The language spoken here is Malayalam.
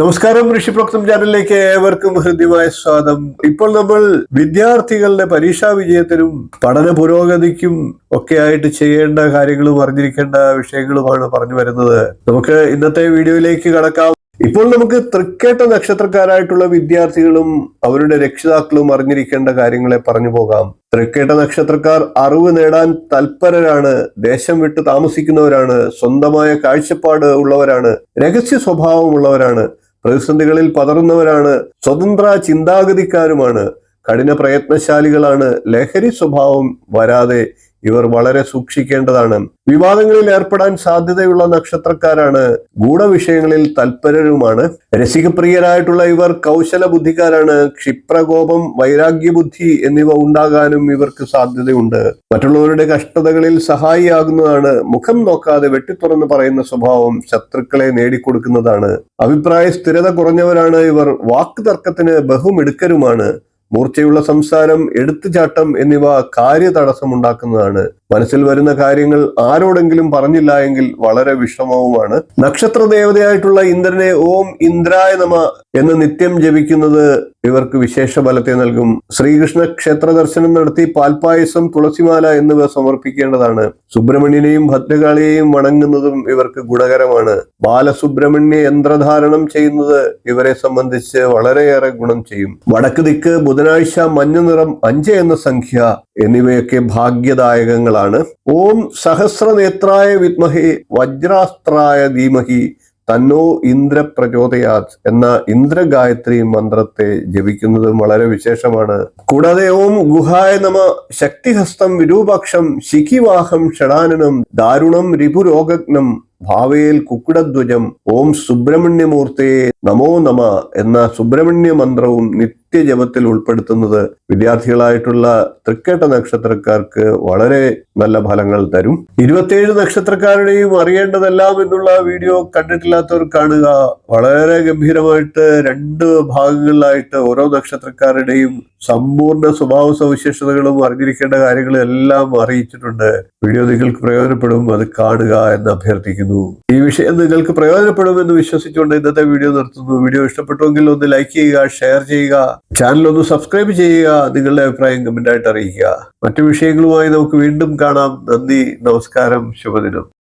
നമസ്കാരം ഋഷിപ്രോക്തം ചാനലിലേക്ക് ഏവർക്കും ഹൃദ്യമായ സ്വാഗതം. ഇപ്പോൾ നമ്മൾ വിദ്യാർത്ഥികളുടെ പരീക്ഷാ വിജയത്തിനും പഠന പുരോഗതിക്കും ഒക്കെ ആയിട്ട് ചെയ്യേണ്ട കാര്യങ്ങളും അറിഞ്ഞിരിക്കേണ്ട വിഷയങ്ങളുമാണ് പറഞ്ഞു വരുന്നത്. നമുക്ക് ഇന്നത്തെ വീഡിയോയിലേക്ക് കടക്കാം. ഇപ്പോൾ നമുക്ക് തൃക്കേട്ട നക്ഷത്രക്കാരായിട്ടുള്ള വിദ്യാർത്ഥികളും അവരുടെ രക്ഷിതാക്കളും അറിഞ്ഞിരിക്കേണ്ട കാര്യങ്ങളെ പറഞ്ഞു പോകാം. തൃക്കേട്ട നക്ഷത്രക്കാർ അറിവ് നേടാൻ തൽപരരാണ് ദേശം വിട്ട് താമസിക്കുന്നവരാണ് സ്വന്തമായ കാഴ്ചപ്പാട് ഉള്ളവരാണ് രഹസ്യ സ്വഭാവമുള്ളവരാണ് പ്രതിസന്ധികളിൽ പതറുന്നവരാണ് സ്വതന്ത്ര ചിന്താഗതിക്കാരുമാണ്. കഠിന പ്രയത്നശാലികളാണ് ലഹരി സ്വഭാവം വരാതെ ഇവർ വളരെ സൂക്ഷിക്കേണ്ടതാണ്. വിവാദങ്ങളിൽ ഏർപ്പെടാൻ സാധ്യതയുള്ള നക്ഷത്രക്കാരാണ് ഗൂഢവിഷയങ്ങളിൽ തൽപരരുമാണ്. രസികപ്രിയരായിട്ടുള്ള ഇവർ കൗശല ബുദ്ധിക്കാരാണ് ക്ഷിപ്രകോപം വൈരാഗ്യബുദ്ധി എന്നിവ ഉണ്ടാകാനും ഇവർക്ക് സാധ്യതയുണ്ട്. മറ്റുള്ളവരുടെ കഷ്ടതകളിൽ സഹായിയാകുന്നതാണ്. മുഖം നോക്കാതെ വെട്ടിത്തുറന്ന് പറയുന്ന സ്വഭാവം ശത്രുക്കളെ നേടിക്കൊടുക്കുന്നതാണ്. അഭിപ്രായ സ്ഥിരത കുറഞ്ഞവരാണ് ഇവർ. വാക്ക് തർക്കത്തിന് ബഹുമിടുക്കരുമാണ്. മൂർച്ചയുള്ള സംസാരം എടുത്തുചാട്ടം എന്നിവ കാര്യതടസ്സമുണ്ടാക്കുന്നതാണ് മനസ്സിൽ വരുന്ന കാര്യങ്ങൾ ആരോടെങ്കിലും പറഞ്ഞില്ല എങ്കിൽ വളരെ വിഷമവുമാണ്. നക്ഷത്ര ദേവതയായിട്ടുള്ള ഇന്ദ്രനെ ഓം ഇന്ദ്രായ നമ എന്ന് നിത്യം ജപിക്കുന്നത് ഇവർക്ക് വിശേഷ ബലത്തെ നൽകും. ശ്രീകൃഷ്ണ ക്ഷേത്ര ദർശനം നടത്തി പാൽപായസം തുളസിമാല എന്നിവ സമർപ്പിക്കേണ്ടതാണ്. സുബ്രഹ്മണ്യനെയും ഭദ്രകാളിയെയും വണങ്ങുന്നതും ഇവർക്ക് ഗുണകരമാണ്. ബാലസുബ്രഹ്മണ്യ യന്ത്രധാരണം ചെയ്യുന്നത് ഇവരെ സംബന്ധിച്ച് വളരെയേറെ ഗുണം ചെയ്യും. വടക്ക് ദിക്ക് ബുധനാഴ്ച മഞ്ഞ നിറം അഞ്ച് എന്ന സംഖ്യ എന്നിവയൊക്കെ ഭാഗ്യദായകങ്ങളാണ്. ഓം സഹസ്രനേത്രായ വിദ്മഹി വജ്രാസ്ത്രായ ധീമഹി തന്നോ ഇന്ദ്ര പ്രചോദയാത് എന്ന ഇന്ദ്രഗായത്രി മന്ത്രത്തെ ജപിക്കുന്നത് വളരെ വിശേഷമാണ്. കൂടാതെ ഓം ഗുഹായ നമ ശക്തിഹസ്തം വിരൂപാക്ഷം ശിഖിവാഹം ഷടാനനം ദാരുണം രിപുരോഗഗ്നം ഭാവേൽ കുക്കുടധ്വജം ഓം സുബ്രഹ്മണ്യമൂർത്തയെ നമോ നമ എന്ന സുബ്രഹ്മണ്യ മന്ത്രവും നിത്യജപത്തിൽ ഉൾപ്പെടുത്തുന്നത് വിദ്യാർത്ഥികളായിട്ടുള്ള തൃക്കേട്ട നക്ഷത്രക്കാർക്ക് വളരെ നല്ല ഫലങ്ങൾ തരും. ഇരുപത്തിയേഴ് നക്ഷത്രക്കാരുടെയും അറിയേണ്ടതെല്ലാം എന്നുള്ള വീഡിയോ കണ്ടിട്ടില്ലാത്തവർ കാണുക. വളരെ ഗംഭീരമായിട്ട് രണ്ട് ഭാഗങ്ങളിലായിട്ട് ഓരോ നക്ഷത്രക്കാരുടെയും സമ്പൂർണ സ്വഭാവ സവിശേഷതകളും അറിഞ്ഞിരിക്കേണ്ട കാര്യങ്ങളും എല്ലാം അറിയിച്ചിട്ടുണ്ട്. വീഡിയോ നിങ്ങൾക്ക് പ്രയോജനപ്പെടും അത് കാണുക എന്ന് അഭ്യർത്ഥിക്കുന്നു. ഈ വിഷയം നിങ്ങൾക്ക് പ്രയോജനപ്പെടുമെന്ന് വിശ്വസിച്ചുകൊണ്ട് ഇന്നത്തെ വീഡിയോ നിർത്തുന്നു. വീഡിയോ ഇഷ്ടപ്പെട്ടുവെങ്കിൽ ഒന്ന് ലൈക്ക് ചെയ്യുക ഷെയർ ചെയ്യുക. ചാനൽ ഒന്ന് സബ്സ്ക്രൈബ് ചെയ്യുക നിങ്ങളുടെ അഭിപ്രായം കമന്റ് ആയിട്ട് അറിയിക്കുക. മറ്റു വിഷയങ്ങളുമായി നമുക്ക് വീണ്ടും കാണാം. നന്ദി നമസ്കാരം ശുഭദിനം.